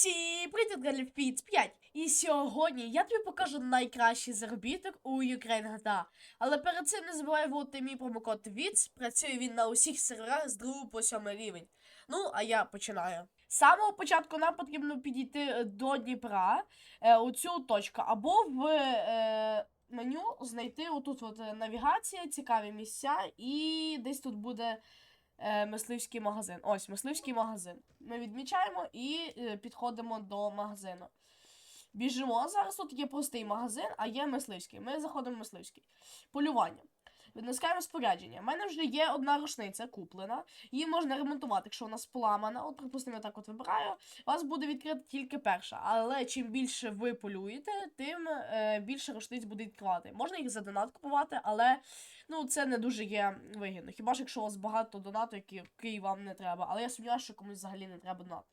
Всім привіт, Галів Піц 5. І сьогодні я тобі покажу найкращий заробіток у Ukraine GTA. Але перед цим не забувай вводити мій промокод VITS. Працює він на усіх серверах з 2 по 7 рівень. Ну, а я починаю. З самого початку нам потрібно підійти е, до Дніпра, е, у цю точку, або в е, меню знайти отут от е, навігація, цікаві місця, і десь тут буде мисливський магазин. Ось мисливський магазин. Ми відмічаємо і е, підходимо до магазину. Біжимо. Зараз тут є простий магазин, а є мисливський. Ми заходимо в мисливський. Полювання. Віднескаємо спорядження. У мене вже є одна рушниця куплена. Її можна ремонтувати, якщо вона споламана. От, припустимо, я так от вибираю. У вас буде відкрита тільки перша. Але чим більше ви полюєте, тим е, більше рушниць буде відкривати. Можна їх за донат купувати, але ну, це не дуже є вигідно. Хіба ж якщо у вас багато донату, який вам не треба. Але я сумніваюся, що комусь взагалі не треба донат.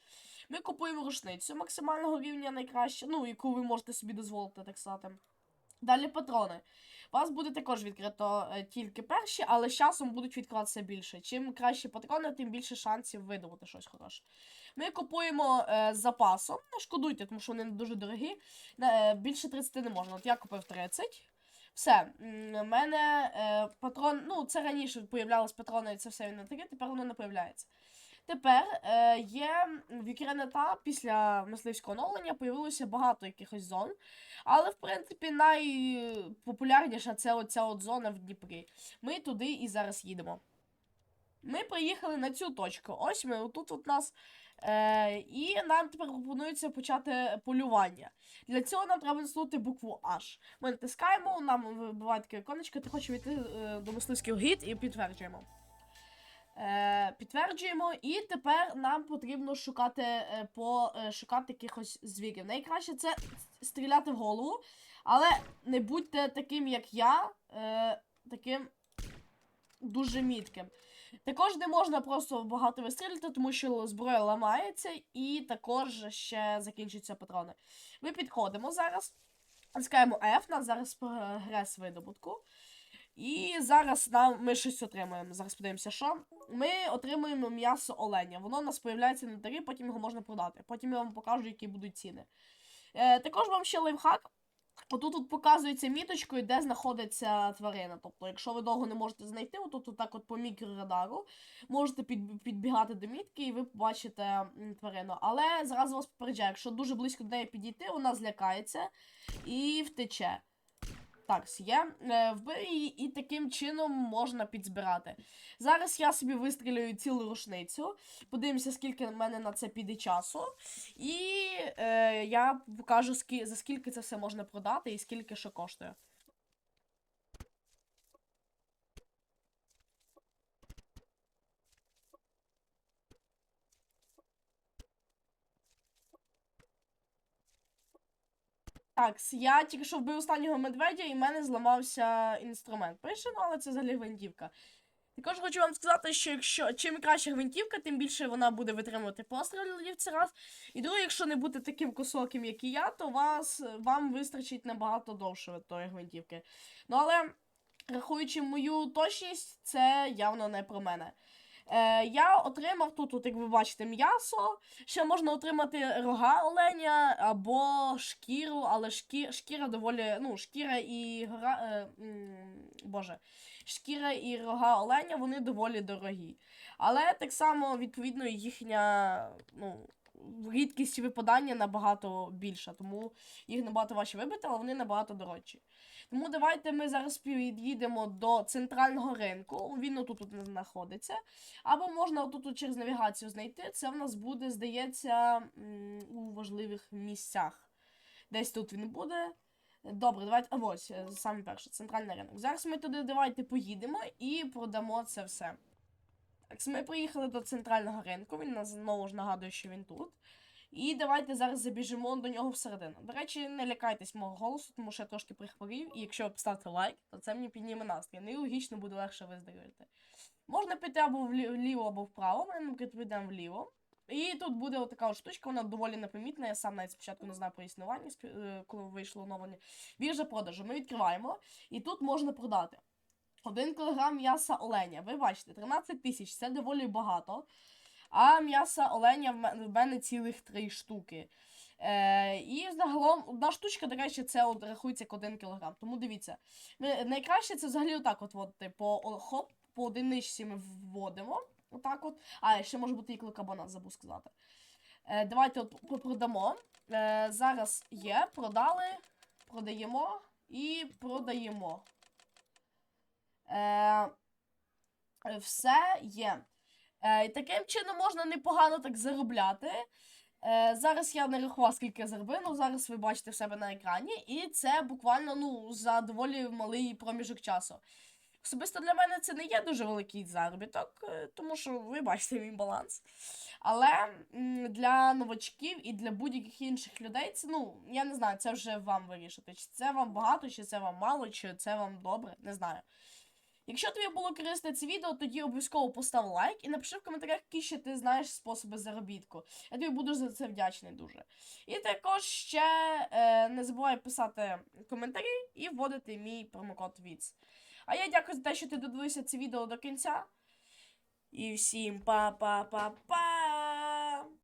Ми купуємо рушницю максимального рівня найкраще, ну, яку ви можете собі дозволити, так сказати. Далі патрони. У вас буде також відкрито е, тільки перші, але з часом будуть відкриватися більше. Чим краще патрони, тим більше шансів видобути щось хороше. Ми купуємо е, запасом. Не шкодуйте, тому що вони дуже дорогі. Е, більше 30 не можна. От я купив 30. Все, у мене е, патрон. Ну, це раніше появлялись патрони, і це все він не таке, тепер воно не появляється. Тепер е, є в Юкренета після мисливського оновлення появилося багато якихось зон. Але, в принципі, найпопулярніша це оця от зона в Дніпрі. Ми туди і зараз їдемо. Ми приїхали на цю точку. Ось ми, отут от нас. Е, і нам тепер пропонується почати полювання. Для цього нам треба натиснути букву H. Ми натискаємо, нам вибиває таке іконечко, ти хочеш війти е, до мисливських гід і підтверджуємо. Е, підтверджуємо, і тепер нам потрібно шукати е, по е, шукати якихось звірів. Найкраще це стріляти в голову, але не будьте таким, як я, е, таким дуже мітким. Також не можна просто багато вистрілити, тому що зброя ламається, і також ще закінчуються патрони. Ми підходимо зараз. Натискаємо F, нас зараз прогрес видобутку. І зараз нам ми щось отримаємо. Зараз подивимося, що. Ми отримуємо м'ясо оленя. Воно у нас появляється на тарі, потім його можна продати. Потім я вам покажу, які будуть ціни. Е, також вам ще лайфхак. Отут тут показується міточкою, де знаходиться тварина. Тобто, якщо ви довго не можете знайти, отут отак от по мікрорадару, можете під, підбігати до мітки і ви побачите тварину. Але зразу вас попереджаю, якщо дуже близько до неї підійти, вона злякається і втече. Так, є. Е, Вбив її і таким чином можна підзбирати. Зараз я собі вистрілюю цілу рушницю. Подивимося, скільки в мене на це піде часу. І е, я покажу, за скільки це все можна продати і скільки що коштує. Так, я тільки що вбив останнього медведя, і в мене зламався інструмент. Пише, ну, але це взагалі гвинтівка. Також хочу вам сказати, що якщо чим краще гвинтівка, тим більше вона буде витримувати пострілів це раз. І друге, якщо не бути таким косоким, як і я, то вас, вам вистачить набагато довше тої гвинтівки. Ну але, рахуючи мою точність, це явно не про мене. Е, я отримав тут, от, як ви бачите, м'ясо. Ще можна отримати рога оленя або шкіру, але шкі, шкіра доволі. Ну, шкіра і гора. Е, боже, шкіра і рога оленя вони доволі дорогі. Але так само, відповідно, їхня ну, рідкість випадання набагато більша, тому їх набагато важче вибити, але вони набагато дорожчі. Тому давайте ми зараз під'їдемо до центрального ринку. Він отут тут знаходиться. Або можна отут через навігацію знайти. Це в нас буде, здається, у важливих місцях. Десь тут він буде. Добре, давайте. А ось, е, саме перше, центральний ринок. Зараз ми туди давайте поїдемо і продамо це все. Так, ми приїхали до центрального ринку, він знову ж нагадує, що він тут. І давайте зараз забіжимо до нього всередину. До речі, не лякайтесь мого голосу, тому що я трошки прихворів, і якщо ви поставите лайк, то це мені підніме настрій. Ну і логічно буде легше виздоровити. Можна піти або вліво, або вправо. Ми, наприклад, підемо вліво. І тут буде отака штучка, вона доволі непомітна. Я сам навіть спочатку не знав про існування, е, коли вийшло оновлення. Біржа продажу. Ми відкриваємо, і тут можна продати. Один кілограм м'яса оленя. Ви бачите, 13 тисяч це доволі багато. А м'яса оленя в мене, цілих три штуки. Е, і загалом одна штучка, до речі, це от рахується як один кілограм. Тому дивіться. Ми, найкраще це взагалі отак от вводити по хоп, по одиничці ми вводимо. Отак от. А, ще може бути і кликабанат, забув сказати. Е, давайте от продамо. Е, зараз є, продали, продаємо і продаємо. Е, все є. Е, і таким чином можна непогано так заробляти. Е, зараз я не рахував, скільки я заробив, ну зараз ви бачите в себе на екрані, і це буквально ну, за доволі малий проміжок часу. Особисто для мене це не є дуже великий заробіток, е, тому що ви бачите мій баланс. Але для новачків і для будь-яких інших людей це, ну, я не знаю, це вже вам вирішити. Чи це вам багато, чи це вам мало, чи це вам добре, не знаю. Якщо тобі було корисне це відео, тоді обов'язково постав лайк і напиши в коментарях, які ще ти знаєш способи заробітку. Я тобі буду за це вдячний дуже. І також ще е, не забувай писати коментарі і вводити мій промокод ВІЦ. А я дякую за те, що ти додивився це відео до кінця. І всім па-па-па-па!